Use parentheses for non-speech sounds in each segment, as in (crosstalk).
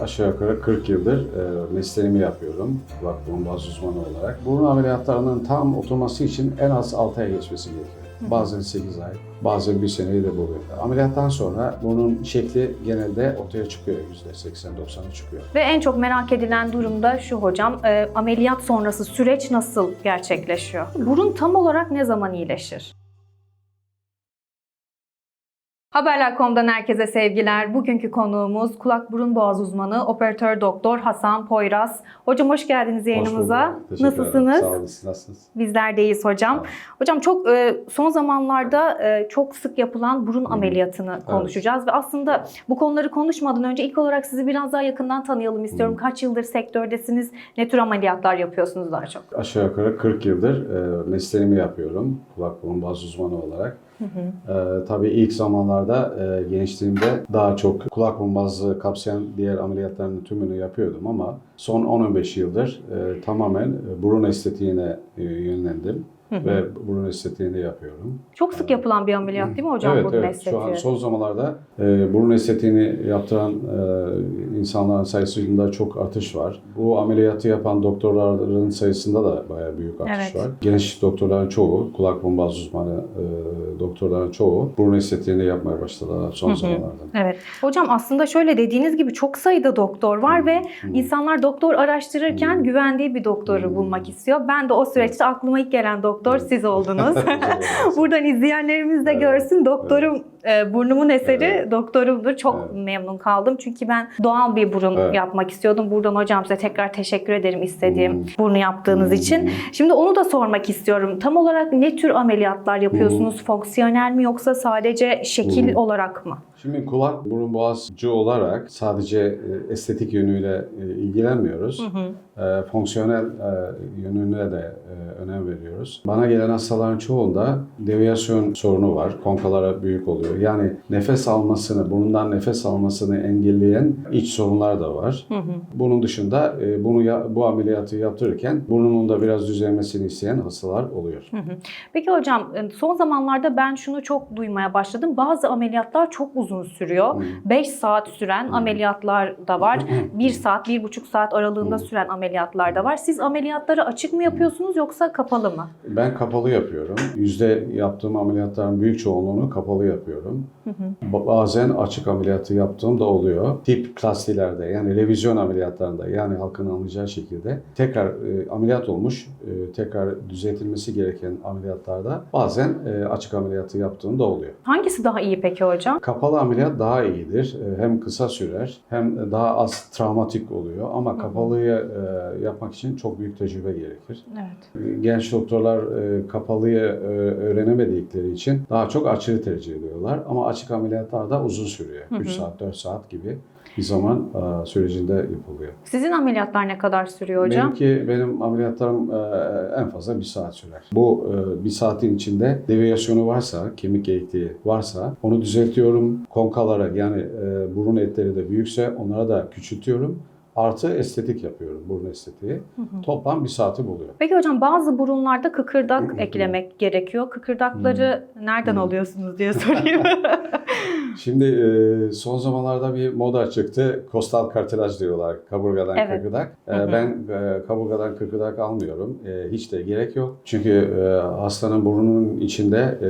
Aşağı yukarı 40 yıldır e, mesleğimi yapıyorum burun boğaz uzmanı olarak. Burun ameliyatlarının tam oturması için en az 6 ay geçmesi gerekiyor. Bazen 8 ay, bazen bir seneyi de buluyor. Ameliyattan sonra bunun şekli genelde ortaya çıkıyor %80-90'ı çıkıyor. Ve en çok merak edilen durum da şu hocam, e, ameliyat sonrası süreç nasıl gerçekleşiyor? Burun tam olarak ne zaman iyileşir? Haberler.com'dan herkese sevgiler. Bugünkü konuğumuz kulak burun boğaz uzmanı operatör doktor Hasan Poyraz. Hocam hoş geldiniz yayınımıza. Hoş bulduk. Nasılsınız? Sağ olun. Nasılsınız? Bizler deyiz hocam. Hocam çok e, son zamanlarda e, çok sık yapılan burun ameliyatını konuşacağız ve aslında bu konuları konuşmadan önce ilk olarak sizi biraz daha yakından tanıyalım istiyorum. Hı. Kaç yıldır sektördesiniz? Ne tür ameliyatlar yapıyorsunuz daha çok? Aşağı yukarı 40 yıldır e, mesleğimi yapıyorum kulak burun boğaz uzmanı olarak. E, tabii ilk zamanlarda e, gençliğimde daha çok kulak boğazı kapsayan diğer ameliyatların tümünü yapıyordum ama son 10-15 yıldır e, tamamen burun estetiğine e, yönlendim ve burun estetiğini yapıyorum. Çok sık yapılan bir ameliyat değil mi hocam evet, burun evet. estetiği? Şu an son zamanlarda e, burun estetiğini yaptıran e, insanların sayısında çok artış var. Bu ameliyatı yapan doktorların sayısında da bayağı büyük artış Evet. var. Genç doktorların çoğu, kulak burun boğaz uzmanı e, doktorların çoğu burun estetiğini yapmaya başladılar son Hı hı. zamanlarda. Evet. Hocam aslında şöyle dediğiniz gibi çok sayıda doktor var ve insanlar doktor araştırırken Hı. güvendiği bir doktoru Hı. bulmak istiyor. Ben de o süreçte aklıma ilk gelen doktor Evet. siz oldunuz. Evet. (laughs) Buradan izleyenlerimiz de Evet. görsün. Doktorum, e, burnumun eseri Evet. doktorumdur. Çok Evet. memnun kaldım. Çünkü ben doğal bir burun Evet. yapmak istiyordum. Buradan hocam size tekrar teşekkür ederim istediğim Hmm. burnu yaptığınız Hmm. için. Şimdi onu da sormak istiyorum. Tam olarak ne tür ameliyatlar yapıyorsunuz? Fonksiyonel mi yoksa sadece şekil Hmm. olarak mı? Şimdi kulak burun boğazcı olarak sadece e, estetik yönüyle e, ilgilenmiyoruz. Hı hı. E, fonksiyonel e, yönüne de e, önem veriyoruz. Bana gelen hastaların çoğunda deviyasyon sorunu var. Konkalara büyük oluyor. Yani nefes almasını, burundan nefes almasını engelleyen iç sorunlar da var. Hı hı. Bunun dışında e, bunu ya- bu ameliyatı yaptırırken burnunun da biraz düzelmesini isteyen hastalar oluyor. Hı hı. Peki hocam e, son zamanlarda ben şunu çok duymaya başladım. Bazı ameliyatlar çok uzun sürüyor. Hı. 5 saat süren Hı. ameliyatlar da var. Hı. 1 saat, 1,5 saat aralığında süren ameliyatlar da var. Siz ameliyatları açık mı yapıyorsunuz yoksa kapalı mı? Ben kapalı yapıyorum. Yüzde yaptığım ameliyatların büyük çoğunluğunu kapalı yapıyorum. Bazen açık ameliyatı yaptığım da oluyor. Tip plastilerde yani revizyon ameliyatlarında yani halkın anlayacağı şekilde tekrar e, ameliyat olmuş, e, tekrar düzeltilmesi gereken ameliyatlarda bazen e, açık ameliyatı yaptığım da oluyor. Hangisi daha iyi peki hocam? Kapalı ameliyat daha iyidir. E, Hem kısa sürer hem daha az travmatik oluyor ama kapalıyı e, yapmak için çok büyük tecrübe gerekir. Evet. Genç doktorlar e, kapalıyı e, öğrenemedikleri için daha çok açığı tercih ediyorlar. Ama açık ameliyatlar da uzun sürüyor. Hı hı. 3 saat, 4 saat gibi bir zaman e, sürecinde yapılıyor. Sizin ameliyatlar ne kadar sürüyor hocam? Benimki, benim ameliyatlarım e, en fazla bir saat sürer. Bu e, bir saatin içinde deviyasyonu varsa, kemik eğikliği varsa onu düzeltiyorum. Konkalara yani e, burun etleri de büyükse onlara da küçültüyorum. Artı estetik yapıyorum, burun estetiği. Hı hı. Toplam bir saati buluyor. Peki hocam bazı burunlarda Hı kıkırdak hı. eklemek gerekiyor. Kıkırdakları nereden Hı. alıyorsunuz diye sorayım. (laughs) Şimdi e, son zamanlarda bir moda çıktı. Kostal kartilaj diyorlar. Kaburgadan Evet. kıkırdak. E. Ben e, kaburgadan kırkıdak almıyorum. E, hiç de gerek yok. Çünkü e, hastanın burnunun içinde e,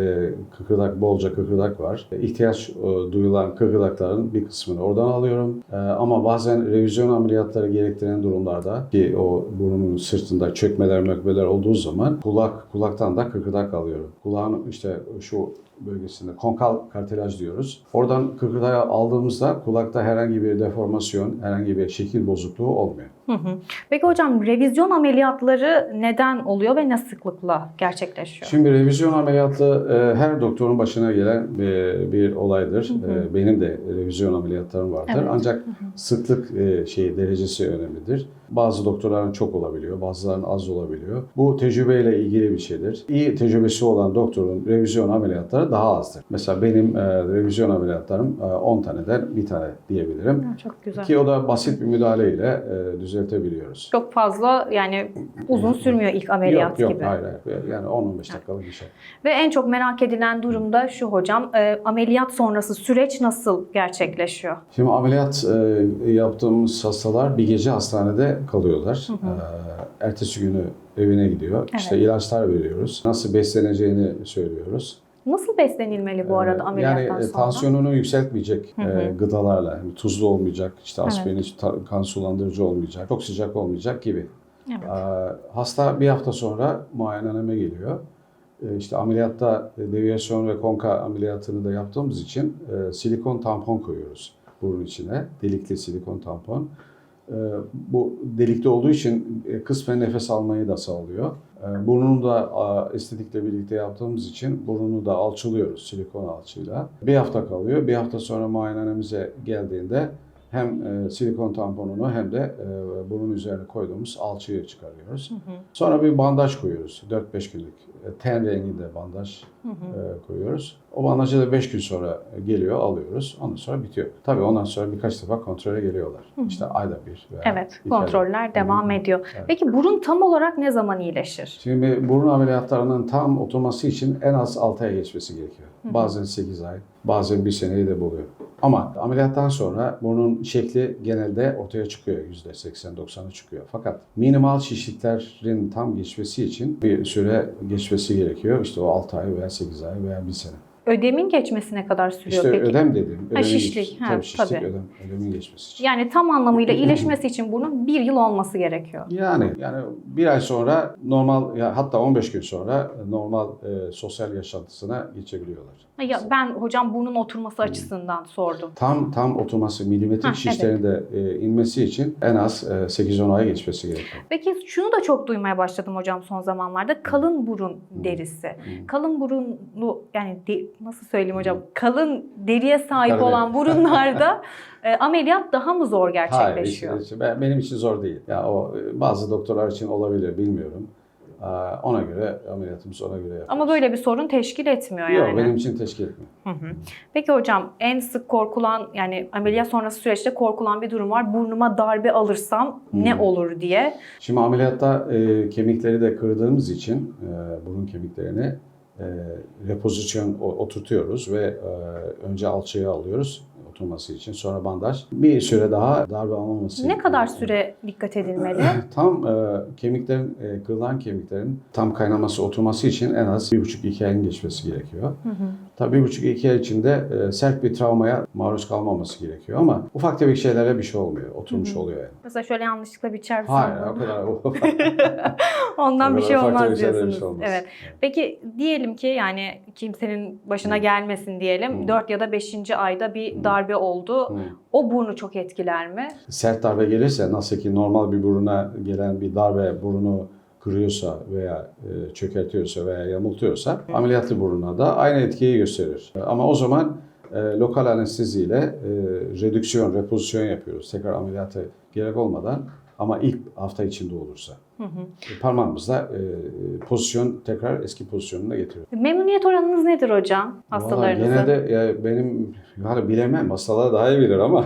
kıkırdak, bolca kıkırdak var. E, ihtiyaç e, duyulan kıkırdakların bir kısmını oradan alıyorum. E, ama bazen revizyon ameliyatları gerektiren durumlarda ki o burnun sırtında çökmeler mökmeler olduğu zaman kulak kulaktan da kıkırdak alıyorum. Kulağın işte şu bölgesinde konkal kartilaj diyoruz. Oradan kıkırdağı aldığımızda kulakta herhangi bir deformasyon, herhangi bir şekil bozukluğu olmuyor. Hı hı. Peki hocam revizyon ameliyatları neden oluyor ve ne sıklıkla gerçekleşiyor? Şimdi revizyon ameliyatı e, her doktorun başına gelen bir, bir olaydır. Hı hı. E, benim de revizyon ameliyatlarım vardır. Evet. Ancak sıklık e, şey derecesi önemlidir. Bazı doktorların çok olabiliyor, bazılarının az olabiliyor. Bu tecrübeyle ilgili bir şeydir. İyi tecrübesi olan doktorun revizyon ameliyatları daha azdır. Mesela benim e, revizyon ameliyatlarım e, 10 taneden bir tane diyebilirim. Çok güzel. Ki o da basit bir müdahaleyle e, düzeltebiliyoruz. Çok fazla yani uzun sürmüyor ilk ameliyat yok yok gibi. hayır hayır. Yani 10-15 dakikalık bir şey. Ve en çok merak edilen durum da şu hocam, e, ameliyat sonrası süreç nasıl gerçekleşiyor? Şimdi ameliyat e, yaptığımız hastalar bir gece hastanede kalıyorlar. E, ertesi günü evine gidiyor. İşte ilaçlar veriyoruz. Nasıl besleneceğini söylüyoruz. Nasıl beslenilmeli bu arada Ee, ameliyattan yani e, sonra? tansiyonunu yükseltmeyecek e, gıdalarla, yani tuzlu olmayacak, işte Evet. aspirin, ta- kan sulandırıcı olmayacak, çok sıcak olmayacak gibi. Evet. Ee, Hasta bir hafta sonra muayenehaneme geliyor. Ee, İşte ameliyatta e, deviyasyon ve konka ameliyatını da yaptığımız için silikon tampon koyuyoruz burun içine. Delikli silikon tampon. Ee, Bu delikli olduğu için e, kısmen nefes almayı da sağlıyor. Ee, Burnunu da estetikle birlikte yaptığımız için burnunu da alçılıyoruz silikon alçıyla. Bir hafta kalıyor. Bir hafta sonra muayenehanemize geldiğinde hem e, silikon tamponunu hem de e, bunun üzerine koyduğumuz alçıyı çıkarıyoruz. Sonra bir bandaj koyuyoruz. 4-5 günlük. E, ten renginde bandaj e, koyuyoruz. O bandajı da 5 gün sonra geliyor, alıyoruz. Ondan sonra bitiyor. Tabii ondan sonra birkaç defa kontrole geliyorlar. İşte ayda bir veya Evet, iki ayda kontroller bir. devam ediyor. Evet. Peki burun tam olarak ne zaman iyileşir? Şimdi burun ameliyatlarının tam oturması için en az 6 ay geçmesi gerekiyor. Bazen 8 ay, bazen bir seneyi de buluyor. Ama ameliyattan sonra burnun şekli genelde ortaya çıkıyor. %80-90'ı çıkıyor. Fakat minimal şişliklerin tam geçmesi için bir süre geçmesi gerekiyor. İşte o 6 ay veya 8 ay veya bir sene. Ödemin geçmesine kadar sürüyor İşte peki? ödem dediğim. ödemin şişlik, ha, tabii şişlik tabii. ödem, ödemin geçmesi için. Yani tam anlamıyla iyileşmesi için burnun bir yıl olması gerekiyor. Yani yani bir ay sonra normal ya hatta 15 gün sonra normal e, sosyal yaşantısına geçebiliyorlar. Ya ben hocam burnun oturması açısından sordum. Tam tam oturması, milimetrik şişlerin de e, inmesi için en az e, 8-10 ay geçmesi gerekiyor. Peki şunu da çok duymaya başladım hocam son zamanlarda. Kalın burun derisi. Kalın burunlu yani de- nasıl söyleyeyim hocam? Kalın deriye sahip Kalın olan burunlarda (laughs) e, ameliyat daha mı zor Hayır, gerçekleşiyor? hiç- hiç- ben- benim için zor değil. Ya o e, bazı doktorlar için olabilir, bilmiyorum. Ona göre ameliyatımız ona göre yapıyoruz. Ama böyle bir sorun teşkil etmiyor Yok, yani. benim için teşkil etmiyor. Hı hı. Peki hocam en sık korkulan yani ameliyat sonrası süreçte korkulan bir durum var. Burnuma darbe alırsam ne olur diye. Şimdi ameliyatta e, kemikleri de kırdığımız için e, burun kemiklerini e, repozisyon oturtuyoruz ve e, önce alçıya alıyoruz oturması için sonra bandaj. Bir süre daha darbe almaması Ne kadar süre dikkat edilmeli? (laughs) Tam e, kemiklerin, e, kırılan kemiklerin tam kaynaması, oturması için en az 1,5-2 ayın geçmesi gerekiyor. Tabii 1,5-2 ay içinde e, sert bir travmaya maruz kalmaması gerekiyor ama ufak tefek şeylere bir şey olmuyor. Oturmuş oluyor yani. Mesela şöyle yanlışlıkla bir çarpsam Hayır, o kadar. (laughs) Ondan bir şey olmaz bir diyorsunuz. şey olmaz. Evet. Peki diyelim ki yani kimsenin başına gelmesin diyelim. Hı. 4 ya da 5. ayda bir darbe oldu. Hı. O burnu çok etkiler mi? Sert darbe gelirse nasıl ki normal bir buruna gelen bir darbe burunu kırıyorsa veya e, çökertiyorsa veya yamultuyorsa ameliyatlı buruna da aynı etkiyi gösterir. Ama o zaman e, lokal anesteziyle e, redüksiyon, repozisyon yapıyoruz. Tekrar ameliyata gerek olmadan ama ilk hafta içinde olursa. Hı hı. E, Parmağımızla e, pozisyon tekrar eski pozisyonuna getiriyoruz. Memnuniyet oranınız nedir hocam Vallahi hastalarınızın? Genelde ya benim yani bilemem hastalar daha iyi bilir ama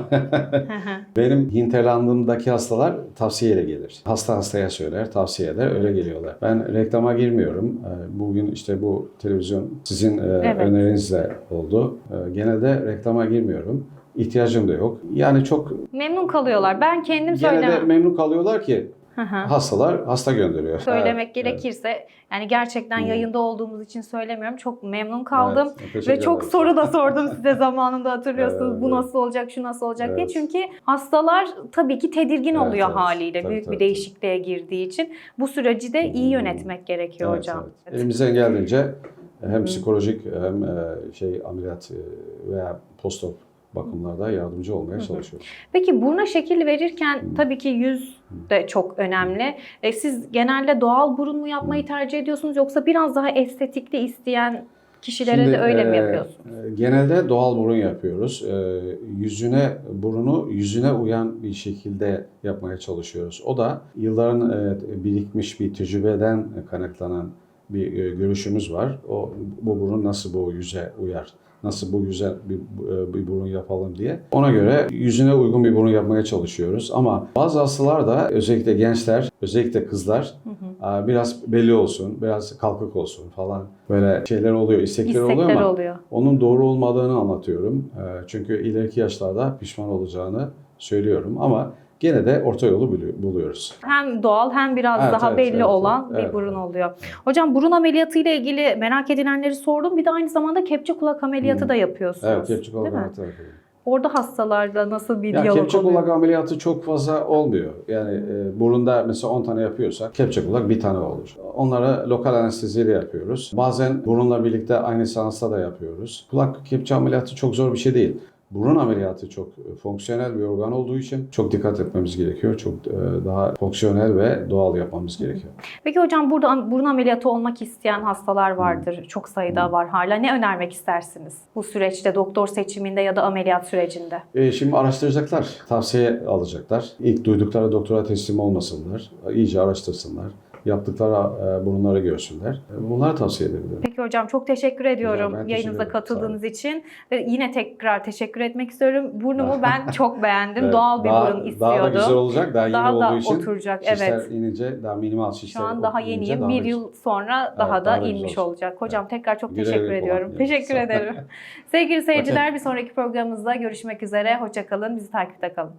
(laughs) benim hinterlandımdaki hastalar tavsiyeyle gelir. Hasta hastaya söyler, tavsiye eder, öyle geliyorlar. Ben reklama girmiyorum. Bugün işte bu televizyon sizin e, Evet. önerinizle oldu. Ee, Genelde reklama girmiyorum. İhtiyacım da yok. Yani çok Memnun kalıyorlar. Ben kendim söylemem. memnun kalıyorlar ki. Hastalar hasta gönderiyor. Söylemek Evet, gerekirse yani gerçekten Hı. yayında olduğumuz için söylemiyorum. Çok memnun kaldım. Evet, Ve çok ederim. soru da sordum (laughs) size zamanında hatırlıyorsunuz. Evet, Bu evet. nasıl olacak, şu nasıl olacak diye. Evet. Çünkü hastalar tabii ki tedirgin Evet, oluyor evet. haliyle Tabii, büyük tabii, bir değişikliğe girdiği için. Bu süreci de iyi Hmm. yönetmek gerekiyor Evet, hocam. evet. Elimizden geldiğince hem psikolojik hem e, şey ameliyat e, veya postop bakımlarda yardımcı olmaya çalışıyoruz. Peki buruna şekil verirken Hmm. tabii ki yüz de çok önemli. E, siz genelde doğal burun mu yapmayı tercih ediyorsunuz yoksa biraz daha estetikli isteyen kişilere Şimdi, de öyle mi e, yapıyorsunuz? e, Genelde doğal burun yapıyoruz. E, yüzüne burunu yüzüne uyan bir şekilde yapmaya çalışıyoruz. O da yılların e, birikmiş bir tecrübeden kaynaklanan bir e, görüşümüz var. O bu burun nasıl bu yüze uyar nasıl bu güzel bir, e, bir burun yapalım diye. Ona göre yüzüne uygun bir burun yapmaya çalışıyoruz. Ama bazı hastalar da özellikle gençler, özellikle kızlar e, biraz belli olsun, biraz kalkık olsun falan böyle şeyler oluyor, istekleri oluyor İstekler ama oluyor. onun doğru olmadığını anlatıyorum. E, Çünkü ileriki yaşlarda pişman olacağını söylüyorum ama gene de orta yolu bulu- buluyoruz. Hem doğal hem biraz Evet, daha evet, belli evet, olan evet. bir burun oluyor. Hocam burun ameliyatı ile ilgili merak edilenleri sordum. Bir de aynı zamanda kepçe kulak ameliyatı Hmm. da yapıyorsunuz. Evet, kepçe kulak ameliyatı yapıyorum. Orada hastalarla nasıl bir Ya diyalog kepçe oluyor? kulak ameliyatı çok fazla olmuyor. Yani e, burunda mesela 10 tane yapıyorsak kepçe kulak bir tane olur. Onları lokal anesteziyle yapıyoruz. Bazen burunla birlikte aynı seansta da yapıyoruz. Kulak kepçe ameliyatı çok zor bir şey değil. Burun ameliyatı çok e, fonksiyonel bir organ olduğu için çok dikkat etmemiz gerekiyor. Çok e, daha fonksiyonel ve doğal yapmamız gerekiyor. Peki hocam burada burun ameliyatı olmak isteyen hastalar vardır. Çok sayıda var hala. Ne önermek istersiniz bu süreçte, doktor seçiminde ya da ameliyat sürecinde? E, şimdi araştıracaklar, tavsiye alacaklar. İlk duydukları doktora teslim olmasınlar, iyice araştırsınlar. Yaptıkları e, burunları görsünler. E, Bunları tavsiye edebilirim. Peki hocam çok teşekkür ediyorum ben teşekkür yayınımıza ederim. katıldığınız için. Ve yine tekrar teşekkür etmek istiyorum. Burnumu (laughs) ben çok beğendim. Evet, Doğal bir daha, burun Daha da istiyordum. güzel olacak. Daha, Daha yeni da olduğu için oturacak, şişler evet. inince daha minimal şişler Şu an daha yeniyim. daha Bir güzel. yıl sonra daha Evet, da daha da güzel inmiş olacak. olacak. Hocam tekrar çok Güle teşekkür ediyorum. Teşekkür ederim. (laughs) Sevgili seyirciler bir sonraki programımızda görüşmek üzere. Hoşçakalın. Bizi takipte kalın.